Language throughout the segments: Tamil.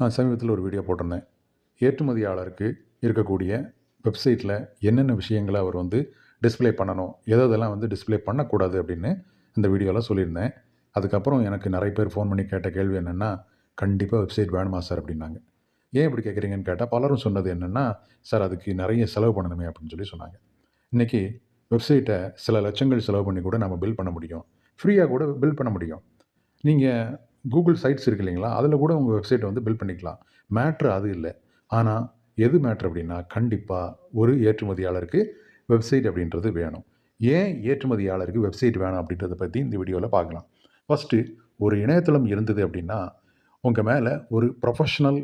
நான் சமீபத்தில் ஒரு வீடியோ போட்டிருந்தேன். ஏற்றுமதியாளருக்கு இருக்கக்கூடிய வெப்சைட்டில் என்னென்ன விஷயங்களை அவர் வந்து டிஸ்பிளே பண்ணணும் எதெல்லாம் வந்து டிஸ்பிளே பண்ணக்கூடாது அப்படின்னு இந்த வீடியோவில் சொல்லியிருந்தேன். அதுக்கப்புறம் எனக்கு நிறைய பேர் ஃபோன் பண்ணி கேட்ட கேள்வி என்னென்னா கண்டிப்பாக வெப்சைட் வேணுமா சார் அப்படின்னாங்க. ஏன் இப்படி கேட்குறீங்கன்னு கேட்டால் பலரும் சொன்னது என்னென்னா சார் அதுக்கு நிறைய செலவு பண்ணணுமே அப்படின்னு சொல்லி சொன்னாங்க. இன்றைக்கி வெப்சைட்டை சில லட்சங்கள் செலவு பண்ணி கூட நம்ம பில் பண்ண முடியும். ஃப்ரீயாக கூட பில் பண்ண முடியும். நீங்கள் கூகுள் சைட்ஸ் இருக்கு இல்லைங்களா? அதில் கூட உங்கள் வெப்சைட்டை வந்து பில் பண்ணிக்கலாம். மேட்ரு அது இல்லை. ஆனால் எது மேட்ரு அப்படின்னா கண்டிப்பாக ஒரு ஏற்றுமதியாளருக்கு வெப்சைட் அப்படின்றது வேணும். ஏன் ஏற்றுமதியாளருக்கு வெப்சைட் வேணும் அப்படின்றத பற்றி இந்த வீடியோவில் பார்க்கலாம். ஃபஸ்ட்டு ஒரு இணையதளம் இருந்தது அப்படின்னா உங்கள் மேலே ஒரு ப்ரொஃபஷ்னல்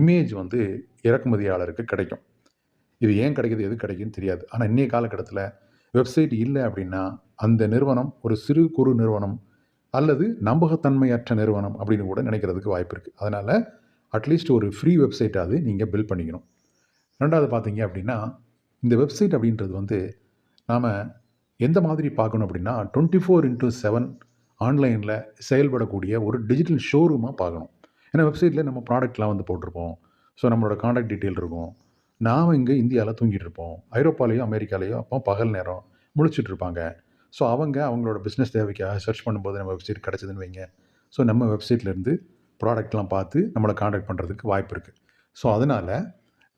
இமேஜ் வந்து இறக்குமதியாளருக்கு கிடைக்கும். இது ஏன் கிடைக்குது எது கிடைக்குன்னு தெரியாது. ஆனால் இன்றைய காலகட்டத்தில் வெப்சைட் இல்லை அப்படின்னா அந்த நிறுவனம் ஒரு சிறு குறு நிறுவனம் அல்லது நம்பகத்தன்மையற்ற நிறுவனம் அப்படின்னு கூட நினைக்கிறதுக்கு வாய்ப்பு இருக்குது அதனால் அட்லீஸ்ட் ஒரு ஃப்ரீ வெப்சைட்டாவது நீங்கள் பில் பண்ணிக்கணும். ரெண்டாவது பார்த்தீங்க அப்படின்னா இந்த வெப்சைட் அப்படின்றது வந்து நாம் எந்த மாதிரி பார்க்கணும் அப்படின்னா டுவெண்ட்டி ஃபோர் இன்ட்டு செவன் ஆன்லைனில் செயல்படக்கூடிய ஒரு டிஜிட்டல் ஷோரூமாக பார்க்கணும். ஏன்னா வெப்சைட்டில் நம்ம ப்ராடக்ட்லாம் வந்து போட்டிருப்போம். ஸோ நம்மளோட காண்டாக்ட் டீட்டெயில் இருக்கும். நாம் இங்கே இந்தியாவில் தூங்கிட்டு இருப்போம். ஐரோப்பாலேயோ அமெரிக்காலேயோ அப்போ பகல் நேரம் முழிச்சிட்டு இருப்பாங்க. ஸோ அவங்க அவங்களோட பிஸ்னஸ் தேவைக்காக சர்ச் பண்ணும்போது நம்ம வெப்சைட் கிடச்சிதுன்னு வைங்க. ஸோ நம்ம வெப்சைட்லேருந்து ப்ராடக்ட்லாம் பார்த்து நம்மளை காண்டாக்ட் பண்ணுறதுக்கு வாய்ப்பு இருக்குது ஸோ அதனால்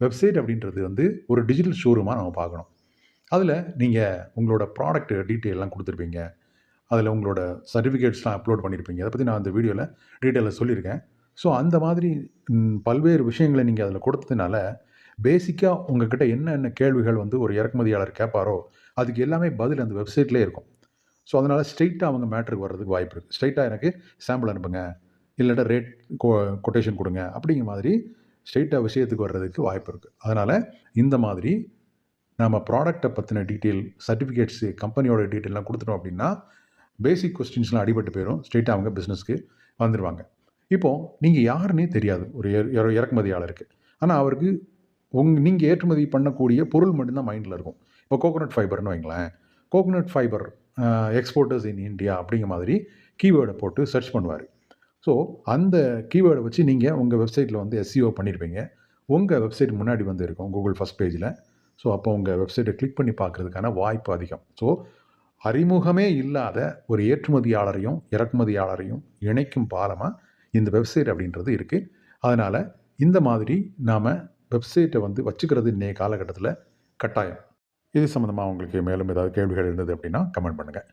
வெப்சைட் அப்படின்றது வந்து ஒரு டிஜிட்டல் ஷோரூமாக நம்ம பார்க்கணும். அதில் நீங்கள் உங்களோட ப்ராடக்ட் டீட்டெயிலெலாம் கொடுத்துருப்பீங்க. அதில் உங்களோட சர்டிஃபிகேட்ஸ்லாம் அப்லோட் பண்ணியிருப்பீங்க அதை பற்றி நான் அந்த வீடியோவில் டீட்டெயிலில் சொல்லியிருக்கேன். ஸோ அந்த மாதிரி பல்வேறு விஷயங்களை நீங்கள் அதில் கொடுத்ததுனால பேசிக்காக உங்ககிட்ட என்னென்ன கேள்விகள் வந்து ஒரு இறக்குமதியாளர் கேட்பாரோ அதுக்கு எல்லாமே பதில் அந்த வெப்சைட்லேயே இருக்கும். ஸோ அதனால் ஸ்ட்ரெயிட்டாக அவங்க மேட்ருக்கு வர்றதுக்கு வாய்ப்பு இருக்குது ஸ்ட்ரெயிட்டாக எனக்கு சாம்பிள் அனுப்புங்க இல்லாட்டா ரேட் கொட்டேஷன் கொடுங்க அப்படிங்கிற மாதிரி ஸ்ட்ரெயிட்டாக விஷயத்துக்கு வர்றதுக்கு வாய்ப்பு இருக்குது அதனால் இந்த மாதிரி நம்ம ப்ராடக்ட்டை பற்றின டீட்டெயில் சர்டிஃபிகேட்ஸு கம்பெனியோட டீட்டெயிலாம் கொடுத்துட்டோம் அப்படின்னா பேசிக் கொஸ்டின்ஸ்லாம் அடிபட்டு போயிடும் ஸ்ட்ரெயிட்டாக அவங்க பிஸ்னஸ்க்கு வந்துடுவாங்க இப்போது நீங்கள் யாருன்னே தெரியாது ஒரு இறக்குமதியாளருக்கு. ஆனால் அவருக்கு உங் நீங்கள் ஏற்றுமதி பண்ணக்கூடிய பொருள் மட்டும்தான் மைண்டில் இருக்கும். இப்போ கோகோனட் ஃபைபர்னு வைங்களேன். Coconut fibre exporters in India அப்படிங்கிற மாதிரி கீவேர்டை போட்டு சர்ச் பண்ணுவார். ஸோ அந்த கீவேர்டை வச்சு நீங்கள் உங்கள் வெப்சைட்டில் வந்து எஸ்சிஓ பண்ணியிருப்பீங்க உங்கள் வெப்சைட் முன்னாடி வந்து இருக்கும் கூகுள் ஃபஸ்ட் பேஜில் ஸோ அப்போ உங்கள் வெப்சைட்டை கிளிக் பண்ணி பார்க்குறதுக்கான வாய்ப்பு அதிகம். ஸோ அறிமுகமே இல்லாத ஒரு ஏற்றுமதியாளரையும் இறக்குமதியாளரையும் இணைக்கும் பாலமாக இந்த வெப்சைட் அப்படின்றது இருக்குது அதனால் இந்த மாதிரி நாம் வெப்சைட்டை வந்து வச்சுக்கிறது இன்றைய காலகட்டத்தில் கட்டாயம். இது சம்மந்தமாக உங்களுக்கு மேலும் ஏதாவது கேள்விகள் இருந்தது அப்படின்னா கமெண்ட் பண்ணுங்கள்